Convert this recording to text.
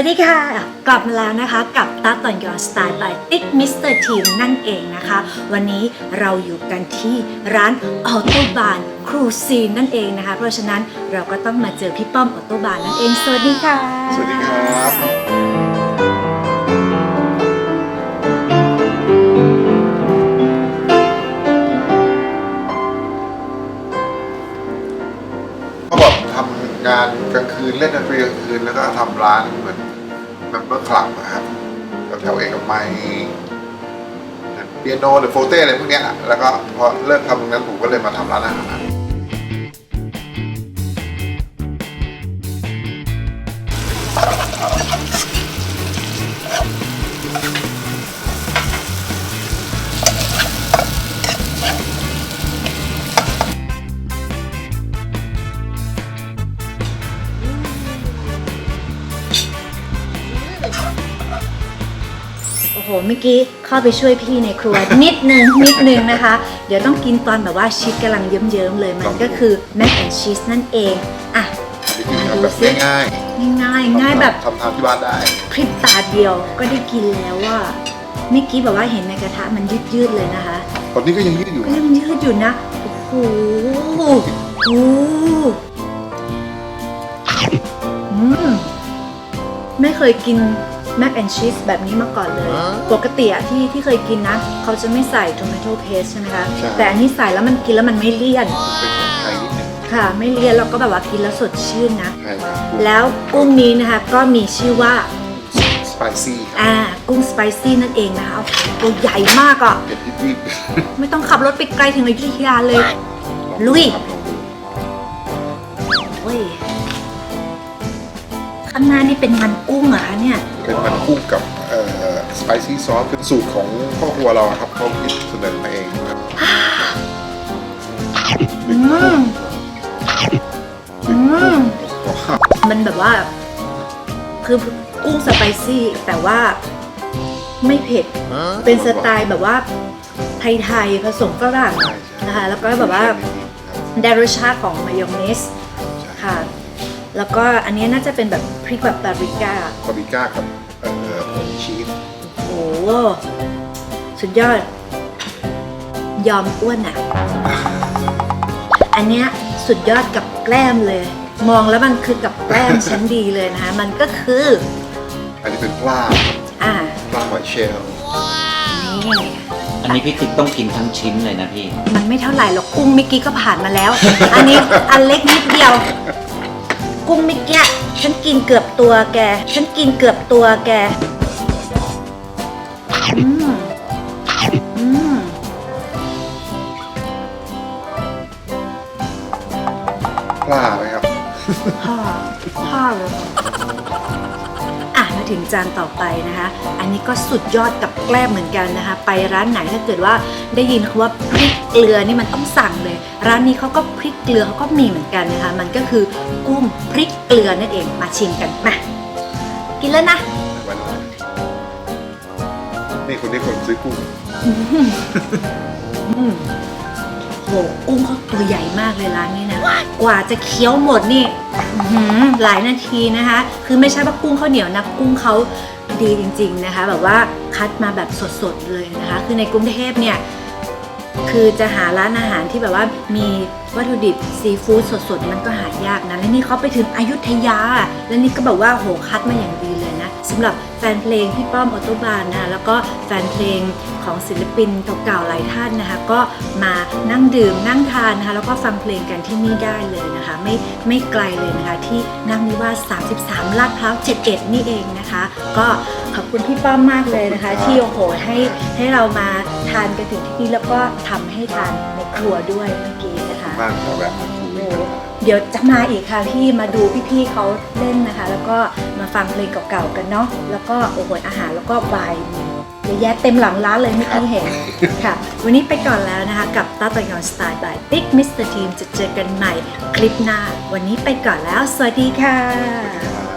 วัสดีค่ะ กลับมาแล้วนะคะกับตั๊ตอนยอนสไตล์ by ติ๊กมิสเตอร์ทีมนั่นเองนะคะ วันนี้เราอยู่กันที่ร้านออโตบานครูซีนนั่นเองนะคะ เพราะฉะนั้นเราก็ต้องมาเจอพี่ป้อมออโตบานนั่นเอง สวัสดีค่ะ สวัสดีครับก็แบบทำงานกลางคืนเล่นดนตรีกลางคืนแล้วก็ทำร้านเหมือน เมเบอร์คลับนะครับแถวเอกมัยเปียโนหรือโฟเต้อะไรพวกเนี้ยแล้วก็พอเลิกทำตรงนั้นผมก็เลยมาทำร้านอาหาร หเมื่อกี้เข้าไปช่วยพี่ในครัว นิดนึงนิดนึงนะคะ เดี๋ยวต้องกินตอนแบบว่าชีสกำลังเยิ้มๆเลยมันก็คือแมคแอนชีสนั่นเองอะนี่คือทำแบบง่ายง่ายๆๆง่ายแบบทำทานที่บ้านได้พริบตาเดียวก็ได้กินแล้วว่าเมื่อกี้แบบว่าเห็นในกระทะมันยืดๆเลยนะคะตอนนี้ก็ยังยืดอยู่ก็นะยังยืดอยู่นะโอ้โหโอ้อืมไม่เคยกิน แมคแอนชีสแบบนี้มาก่อนเลย ปกติอะที่ที่เคยกินนะ เขาจะไม่ใส่ท o ม a โ o เพสใช่ไหมคะแต่อันนี้ใส่แล้วมันกินแล้วมันไม่เลี่ยน เป็นของไทยนิดนึงค่ะ ไม่เลี่ยนแล้วก็แบบว่ากินแล้วสดชื่นนะ ใช่ครับแล้วกุ้งนี้นะคะก็มีชื่อว่า สไปซี่ครับอ่า กุ้งสไปซี่นั่นเองนะคะตัวใหญ่มากอะ เผ็ดนิดไม่ต้องขับรถไปไกลถึงอยุธยาเลยๆลุย ครับลองดูโอ้ยข้างหน้านี่เป็นมันกุ้งเหรอคะเนี่ย เป็นมันกุ้งกับเอ่อสไปซี่ซอสเป็นสูตรของพ่อครัวเราอะครับเขาคิดเสนอมาเองครับอืมอืมว้าวมันแบบว่า คือกุ้งสไปซี่แต่ว่าไม่เผ็ด เป็นสไตล์แบบว่าไทยๆผสมฝรั่งใช่ใช่นะคะแล้วก็แบบว่าได้รสชาติของมายองเนสใช่ค่ะ แล้วก็อันนี้น่าจะเป็นแบบพริกแบบปาปริก้าบาร์บีก้ากับเอ่อผง ชีสโอ้โหสุดยอด ยอมอ้วนอะ อันเนี้ยสุดยอดกับแกล้มเลย มองแล้วมันคือกับแกล้มชั้นดีเลยนะคะ มันก็คือ อันนี้เป็นปลาอ่าปลาหอยเชลล์นี่อันนี้พี่ติ๊กต้องกินทั้งชิ้นเลยนะพี่ มันไม่เท่าไหร่หรอกกุ้งเมื่อกี้ก็ผ่านมาแล้ว อันนี้อันเล็กนิดเดียว กุ้งเมื่อกี้ฉันกินเกือบตัวแก ฉันกินเกือบตัวแก อืมอืมปลาไหมครับพ่อพ่อเลยอะมาถึงจานต่อไปนะคะ อันนี้ก็สุดยอดกับแกล้มเหมือนกันนะคะ ไปร้านไหนถ้าเกิดว่าได้ยินคำว่าพริกเกลือนี่มันต้องสั่งเลย ร้านนี้เขาก็พริกเกลือเขาก็มีเหมือนกันนะคะ มันก็คือกุ้งพริกเกลือนั่นเองมาชิมกันมากินแล้วนะ นนี่คนที่คนซื้อกุ้งอืมโหกุ้งเขาตัวใหญ่มากเลยร้านนี้นะ กว่าจะเคี้ยวหมดนี่อื้อหือหลายนาทีนะคะ คือไม่ใช่ว่ากุ้งเขาเหนียวนะกุ้งเขาดีจริง ๆนะคะ แบบว่าคัดมาแบบสดๆเลยนะคะ คือในกรุงเทพเนี่ย คือจะหาร้านอาหารที่แบบว่ามีวัตถุดิบซีฟู้ดสดๆ มันก็หายากนะ และนี่เขาไปถึงอยุธยา และนี่ก็แบบว่าโหคัดมาอย่างดีเลยนะสำหรับแฟนเพลงพี่ป้อมออโตบานนะ แล้วก็แฟนเพลงของศิลปินเก่าๆหลายท่านนะคะ ก็มานั่งดื่มนั่งทานนะคะแล้วก็ฟังเพลงกันที่นี่ได้เลยนะคะ ไม่ไม่ไกลเลยนะคะ ที่นั่งนิวาส33 ลาดพร้าว 71 นี่เองนะคะ ก็ ขอบคุณพี่ป้อมมากเลยนะคะ ที่โอ้โหให้ให้เรามาทานกันถึงที่นี่แล้วก็ทำให้ทานในครัวด้วยเมื่อกี้นะคะบ้านเขาแบบมาคุยกันเดี๋ยวจะมาอีกค่ะพี่มาดูพี่ๆเขาเล่นนะคะ แล้วก็มาฟังเพลงเก่าๆกันเนาะแล้วก็โอ้โหอาหารแล้วก็วายมีเยอะแยะเต็มหลังร้านเลยเมื่อกี้เห็นค่ะ วันนี้ไปก่อนแล้วนะคะ กับตาตอยอนสไตล์บายบิ๊กมิสเตอร์ทีมจะเจอกันใหม่คลิปหน้า วันนี้ไปก่อนแล้ว สวัสดีค่ะครับ